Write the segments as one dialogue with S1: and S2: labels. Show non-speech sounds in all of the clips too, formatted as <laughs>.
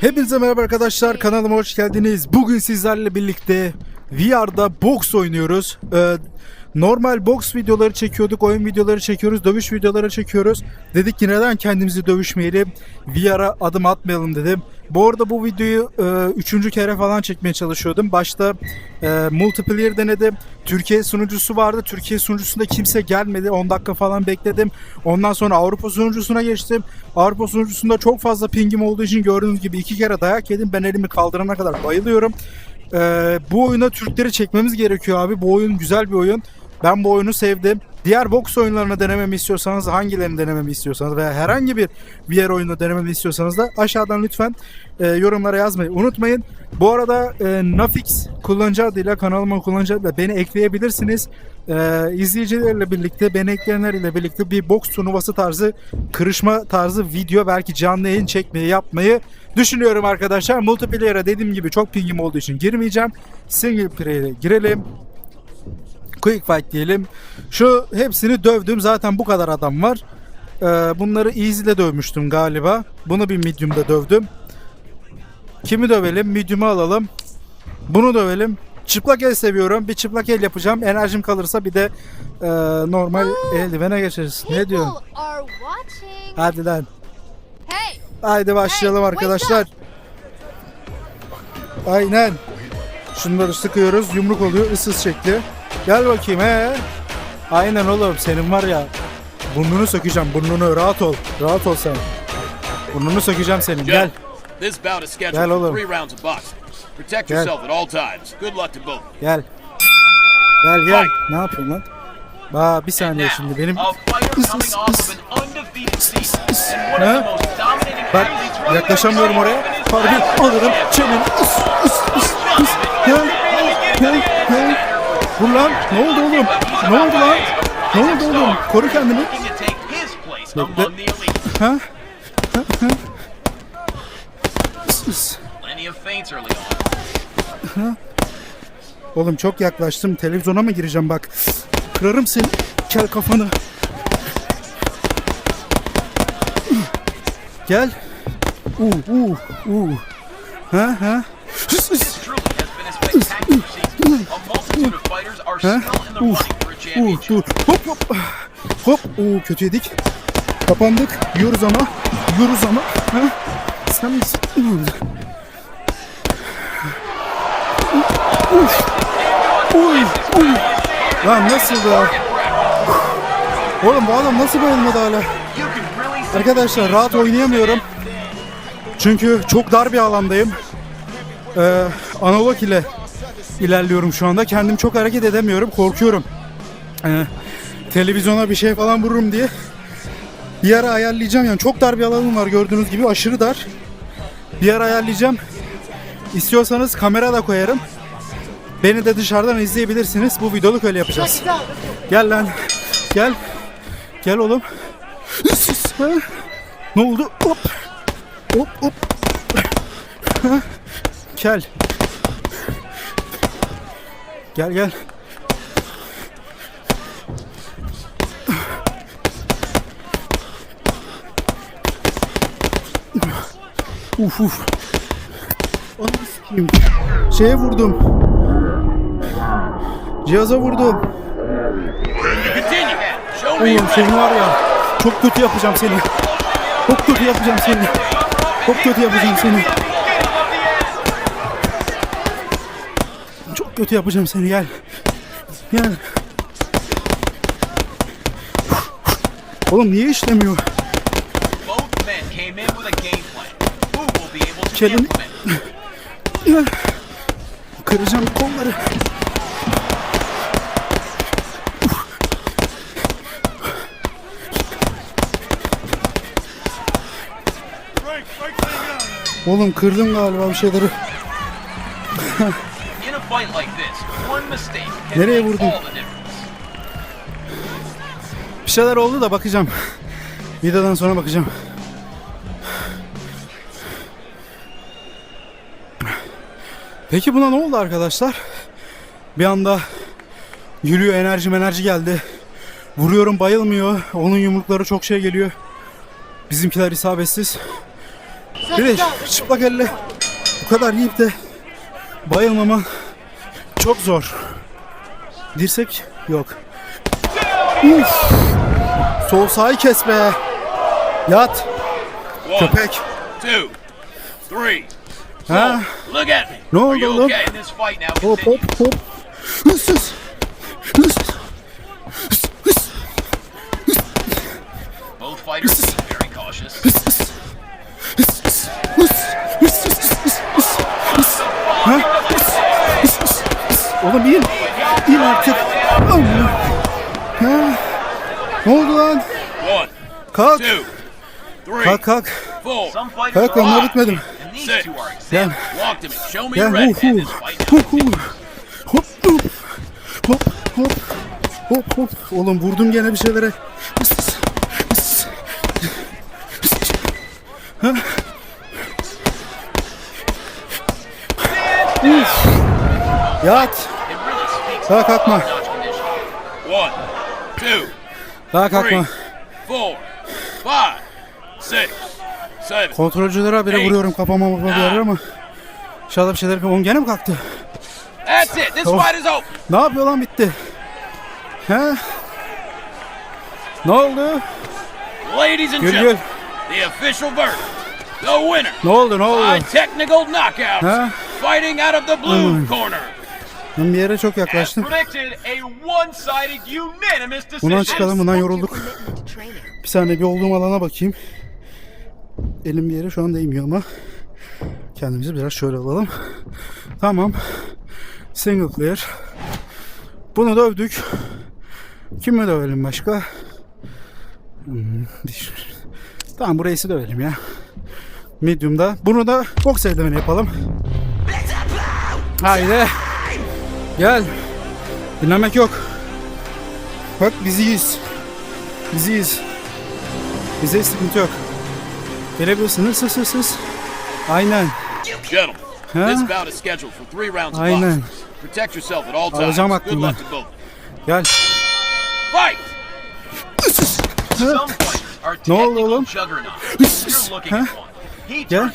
S1: Hepinize merhaba arkadaşlar kanalıma hoş geldiniz. Bugün sizlerle birlikte VR'da boks oynuyoruz. Ee, normal boks videoları çekiyorduk, oyun videoları çekiyoruz, dövüş videoları çekiyoruz. Dedik ki neden kendimizi dövüşmeyelim, VR'a adım atmayalım dedim. Bu arada bu videoyu e, üçüncü kere falan çekmeye çalışıyordum. Başta e, multiplayer denedim. Türkiye sunucusu vardı. Türkiye sunucusunda kimse gelmedi. 10 dakika falan bekledim. Ondan sonra Avrupa sunucusuna geçtim. Avrupa sunucusunda çok fazla pingim olduğu için gördüğünüz gibi iki kere dayak yedim. Ben elimi kaldırana kadar bayılıyorum. Ee, bu oyuna Türkleri çekmemiz gerekiyor abi. Bu oyun güzel bir oyun. Ben bu oyunu sevdim. Diğer boks oyunlarını denememi istiyorsanız, hangilerini denememi istiyorsanız veya herhangi bir VR oyunu denememi istiyorsanız da aşağıdan lütfen e, yorumlara yazmayı unutmayın. Bu arada e, Nafix kullanıcı adıyla kanalıma kullanıcı adıyla beni ekleyebilirsiniz. E, izleyicilerle birlikte, beni ekleyenlerle birlikte bir boks turnuvası tarzı, kırışma tarzı video belki canlı yayın çekmeyi yapmayı düşünüyorum arkadaşlar. Multiplayer'a dediğim gibi çok pingim olduğu için girmeyeceğim. Single player'e girelim. Quick fight diyelim. Şu hepsini dövdüm. Zaten bu kadar adam var. Ee, bunları easy'de dövmüştüm galiba. Bunu bir medium'da dövdüm. Kimi dövelim? Medium'u alalım. Bunu dövelim. Çıplak el seviyorum. Bir çıplak el yapacağım. Enerjim kalırsa bir de e, normal eldivene geçeriz. Ne diyorsun? Hadi lan.
S2: Hey,
S1: Haydi başlayalım
S2: Hey,
S1: arkadaşlar. Aynen. Şunları sıkıyoruz. Yumruk oluyor. ıssız şekli. Gel bakayım he. Aynen oğlum. Senin var ya. Burnunu sökeceğim. Burnunu. Rahat ol. Rahat ol sen. Burnunu sökeceğim senin. Gel.
S3: This bout is scheduled
S1: Gel
S3: for three rounds of boxing. Protect yourself at all times. Good luck to both.
S1: Gel. Gel gel. Ne yapıyorsun lan? Aa bir saniye şimdi benim.
S4: Dominating
S1: Bak yaklaşamıyorum oraya. Harbi alırım çeneni. Is, is, is, is. Gel. Gel. Gel. Vur lan. Ne oldu oğlum? Ne oldu lan? Ne oldu oğlum? Koru kendini.
S4: Elite.
S1: Ha?
S4: On.
S1: Oğlum çok yaklaştım. Televizyona mı gireceğim bak. Kırarım seni. Kel kafanı. Gel. Uu, uu, uu. Ha ha. Ha? Uf.
S4: championship.
S1: dur. Hop hop. Hop. Uu, kötü yedik. Kapandık. Yiyoruz ama. Yiyoruz ama. Ha? Sen misin? Uf. Uy, uy. Lan nasıl ya? Oğlum bu adam nasıl bayılmadı hala? Arkadaşlar rahat oynayamıyorum. Çünkü çok dar bir alandayım. Ee, analog ile ilerliyorum şu anda. Kendim çok hareket edemiyorum. Korkuyorum. Ee, televizyona bir şey falan vururum diye. Bir ara ayarlayacağım yani. Çok dar bir alanım var gördüğünüz gibi. Aşırı dar. Bir ara ayarlayacağım. İstiyorsanız kamera da koyarım. Beni de dışarıdan izleyebilirsiniz. Bu videoluk öyle yapacağız. Gel lan. Gel. Gel oğlum. Ne oldu? Hop. Hop hop. Gel. Gel gel. Uf uf. Ananı sikeyim. Şeye vurdum. Cihaza vurdum. Oğlum seni var ya çok kötü yapacağım seni. Çok kötü yapacağım seni. Çok kötü yapacağım seni. Kötü yapacağım seni gel. Gel. Oğlum niye işlemiyor?
S4: both men came in with a game plan. Who will be able to
S1: Kelini-
S4: implement it?
S1: Gel. Kıracağım kolları. Oğlum kırdım galiba bir şeyleri. <laughs> Nereye
S4: difference.
S1: Bir şeyler oldu da bakacağım. Videodan sonra bakacağım. Peki buna ne oldu arkadaşlar? Bir anda yürüyor enerji enerji geldi. Vuruyorum bayılmıyor. Onun yumrukları çok şey geliyor. Bizimkiler isabetsiz. Bir de çıplak elle bu kadar yiyip de bayılmaman çok zor. Dirsek yok. Uf. Sol sağı kes be. Yat
S3: One,
S1: köpek.
S3: two, three.
S1: Ha?
S3: Look at me.
S1: Ne
S4: Are
S1: oldu oğlum? Hop hop hop. Hıs hıs. Hıs. Hıs hıs.
S4: Both fighters being very cautious.
S1: Hıs hıs. Hıs hıs. Hıs hıs hıs hıs hıs hıs. Ha? Oğlum in. İn artık. Ha? Ne oldu lan? Kalk. Kalk kalk. Kalk
S4: ben
S1: bitmedim. Gel. Gel. Hu hu. Hu hu. Hop hop. Hop hop. Hop hop. Oğlum vurdum gene bir şeylere. Ha? Uf. Yat. Daha kalkma.
S3: One, two, three,
S1: kalkma.
S3: four, five, six, seven.
S1: Kontrolcülere bile vuruyorum kafama bakma bir yerlere ama. İnşallah bir şeyler yapayım. Oğlum gene mi kalktı?
S3: That's it. This
S1: Oh.
S3: fight is over.
S1: Ne yapıyor lan bitti? He? Ne oldu?
S3: Ladies and
S1: Gül
S3: gentlemen,
S1: gül.
S3: the official verdict. The winner
S1: Ne oldu ne oldu?
S3: by technical knockouts,
S1: Huh?
S3: fighting out of the blue corner.
S1: Ben bir yere çok yaklaştım. Bundan çıkalım bundan yorulduk. Bir saniye bir olduğum alana bakayım. Elim bir yere şu an değmiyor ama. Kendimizi biraz şöyle alalım. Tamam. Single clear. Bunu dövdük. Kimi dövelim başka? Hmm, Tamam burayı dövelim ya. Medium'da. Bunu da box eldiveni yapalım. Haydi. Gel. Dinlemek yok. Bak biziyiz. Biziyiz. Bize sıkıntı yok. Gelebilirsin. Hız hız hız hız. Aynen.
S3: Gentlemen,
S1: Aynen. Alacağım aklımdan. Gel.
S3: Fight!
S1: ne oldu oğlum? Gel.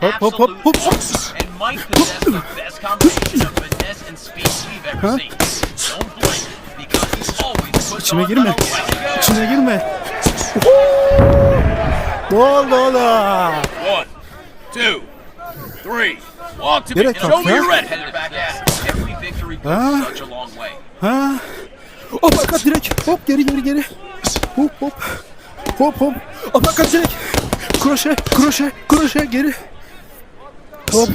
S1: Hop hop hop. hop.
S4: Ha?
S1: İçime girme. İçime girme. Gol
S3: gol.
S1: Nereye
S3: kalktı
S1: ya?
S4: Ha?
S1: Ha? Hop akat direkt. Hop geri geri geri. Hop hop. Hop hop. Oh akat direkt. Kroşe, kroşe, kroşe geri. Hop.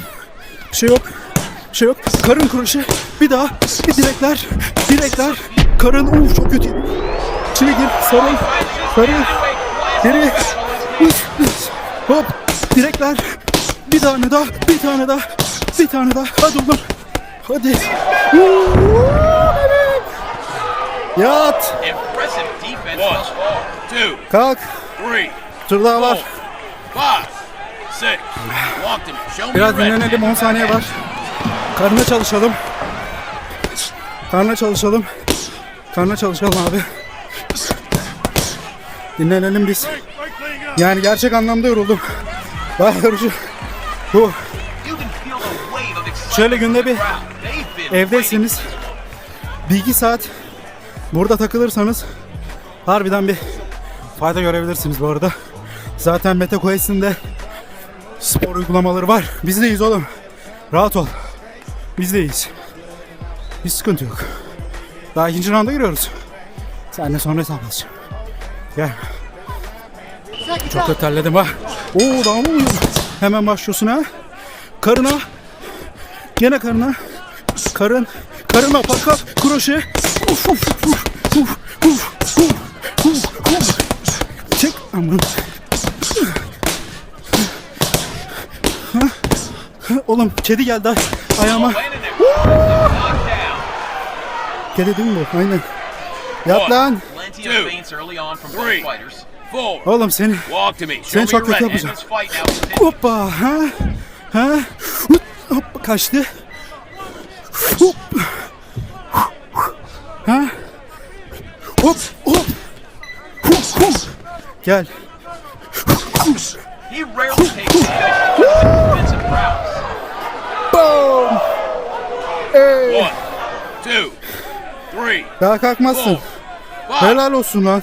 S1: Bir şey yok. Bir şey yok. Karın kroşe. Bir daha. Direkler. Direkler. Karın. Uf çok kötü. İçine gir. Sarıl. Sarıl. Geri. Hop. Direkler. Bir tane daha. Bir tane daha. Bir tane daha. Hadi oğlum. Hadi. Yat. Kalk. Tur daha var. Biraz dinlenelim 10 saniye var. Karnına çalışalım. Karnına çalışalım. Karnına çalışalım abi. Dinlenelim biz. Yani gerçek anlamda yoruldum. Bayağı yorucu. Bu. Şöyle günde bir evdeyseniz bir iki saat burada takılırsanız harbiden bir fayda görebilirsiniz bu arada. Zaten Meta Quest'in de spor uygulamaları var. Bizdeyiz oğlum. Rahat ol. Bizdeyiz. Hiç sıkıntı yok. Daha ikinci rounda giriyoruz. Sen de sonra hesaplaşacağım. Gel. Çok da terledim ha. Oo daha mı uyuyor? Hemen başlıyorsun ha. Karına. Gene karına. Karın. Karına fakat kroşe. Uf uf uf uf uf uf uf uf. Çek aman. <laughs> Oğlum kedi geldi ayağıma. kedi değil mi bu? Aynen. Yat lan. Oğlum seni, seni çok kötü yapacağım. Hoppa. Ha? Ha? Hop, kaçtı. Hop. Ha? Hop, hop. Hop, hop. Gel.
S4: He rarely takes One, two, three,
S1: Daha kalkmazsın.
S3: four,
S1: Helal olsun lan.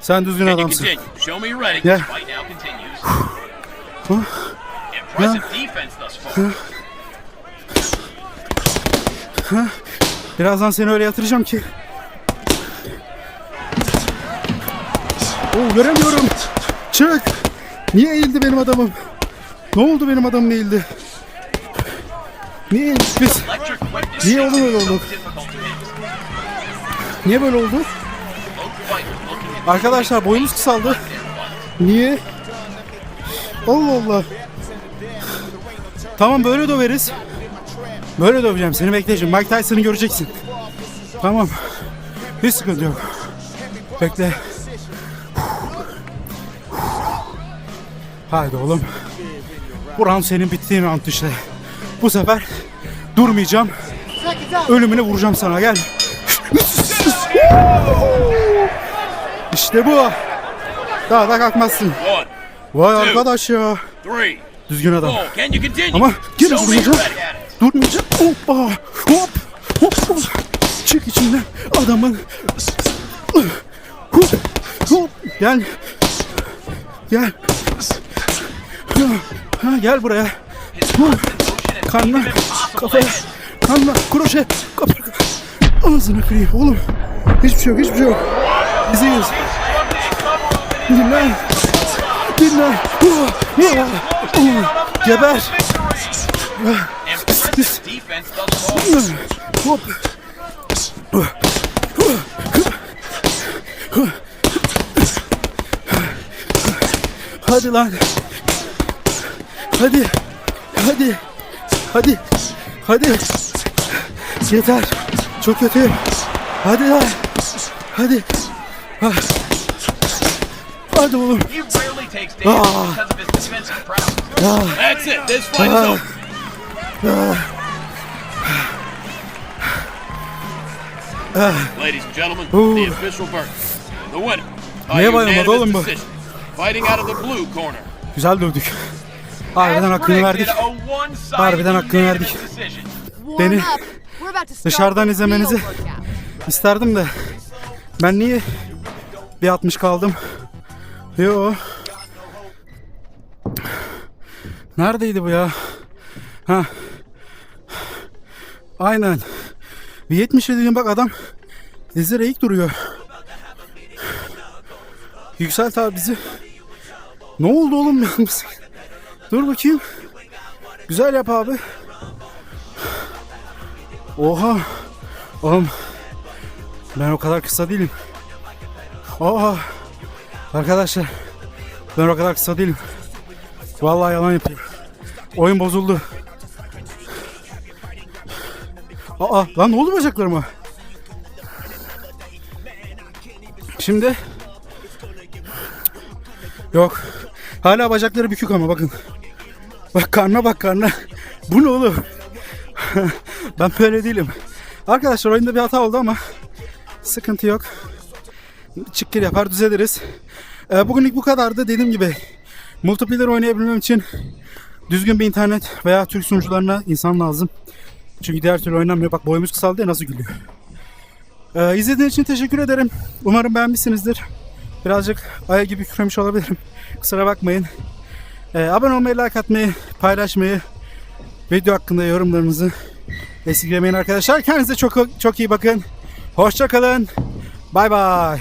S1: Sen düzgün
S3: Can
S1: adamsın.
S3: continue? Show.
S1: Yeah. <sighs> Birazdan seni öyle yatıracağım ki. Oo, göremiyorum. Çık. Niye eğildi benim adamım? Ne oldu benim adamım eğildi? Niye biz? Niye oldu?
S4: to hit.
S1: Niye böyle oldu? Arkadaşlar boyumuz kısaldı. Niye? Allah Allah. Tamam böyle döveriz. Böyle döveceğim seni bekleyeceğim. Mike Tyson'ı göreceksin. Tamam. Hiç sıkıntı yok. Bekle. Haydi oğlum. Bu round senin bittiğin round işte. Bu sefer durmayacağım. Ölümüne vuracağım sana gel. İşte bu. Daha da kalkmazsın. Vay arkadaş ya. Düzgün adam. Ama
S3: you're
S1: vuracağım. Durmayacağım. Hoppa. Hop. Hop. hop. Çık içinden adamın. Hop. Hop. Gel. Gel. Ha, gel buraya. Kanla. Kafaya. Kanla. Kroşe. Kapı. Ağzına kırayım oğlum. Hiçbir şey yok. Hiçbir şey yok. Biziyiz. Dinle. Dinle. Oh, oh. Geber. Hop. Hadi lan. Hadi. Hadi. Hadi. Hadi. Yeter. Çok kötü. Hadi lan. Hadi. Ah. Hadi oğlum. Ah.
S4: prowess.
S3: That's it. This fight's
S1: Ah.
S3: over. Ladies and gentlemen,
S1: Ooh.
S3: the official verdict. The winner. by
S1: Niye bayılmadı oğlum bu?
S3: Fighting out of the blue corner.
S1: Güzel dövdük. Harbiden hakkını verdik. Harbiden hakkını verdik. Beni dışarıdan izlemenizi-. İsterdim de ben niye bir 60 kaldım? Yo. Neredeydi bu ya? Ha. Aynen. Bir 70 dediğim bak adam eğik duruyor. Yükselt abi bizi. Ne oldu oğlum yalnız? Dur bakayım. Güzel yap abi. Oha. Oğlum ben o kadar kısa değilim. Aa, arkadaşlar ben o kadar kısa değilim. Vallahi yalan yapıyorum. Oyun bozuldu. Aa lan ne oldu bacaklarıma? Şimdi Yok. Hala bacakları bükük ama bakın. Bak karnına bak karnına. Bu ne oğlum? <laughs> ben böyle değilim. Arkadaşlar oyunda bir hata oldu ama sıkıntı yok. Çıkkır yapar düzeliriz. Ee, bugünlük bu kadardı. Dediğim gibi multiplayer oynayabilmem için düzgün bir internet veya Türk sunucularına insan lazım. Çünkü diğer türlü oynanmıyor. Bak boyumuz kısaldı ya nasıl gülüyor. Ee, izlediğiniz için teşekkür ederim. Umarım beğenmişsinizdir. Birazcık aya gibi kükremiş olabilirim. Kusura bakmayın. Ee, abone olmayı, like atmayı, paylaşmayı, video hakkında yorumlarınızı esirgemeyin arkadaşlar. Kendinize çok çok iyi bakın. Hoşça kalın. Bay bay.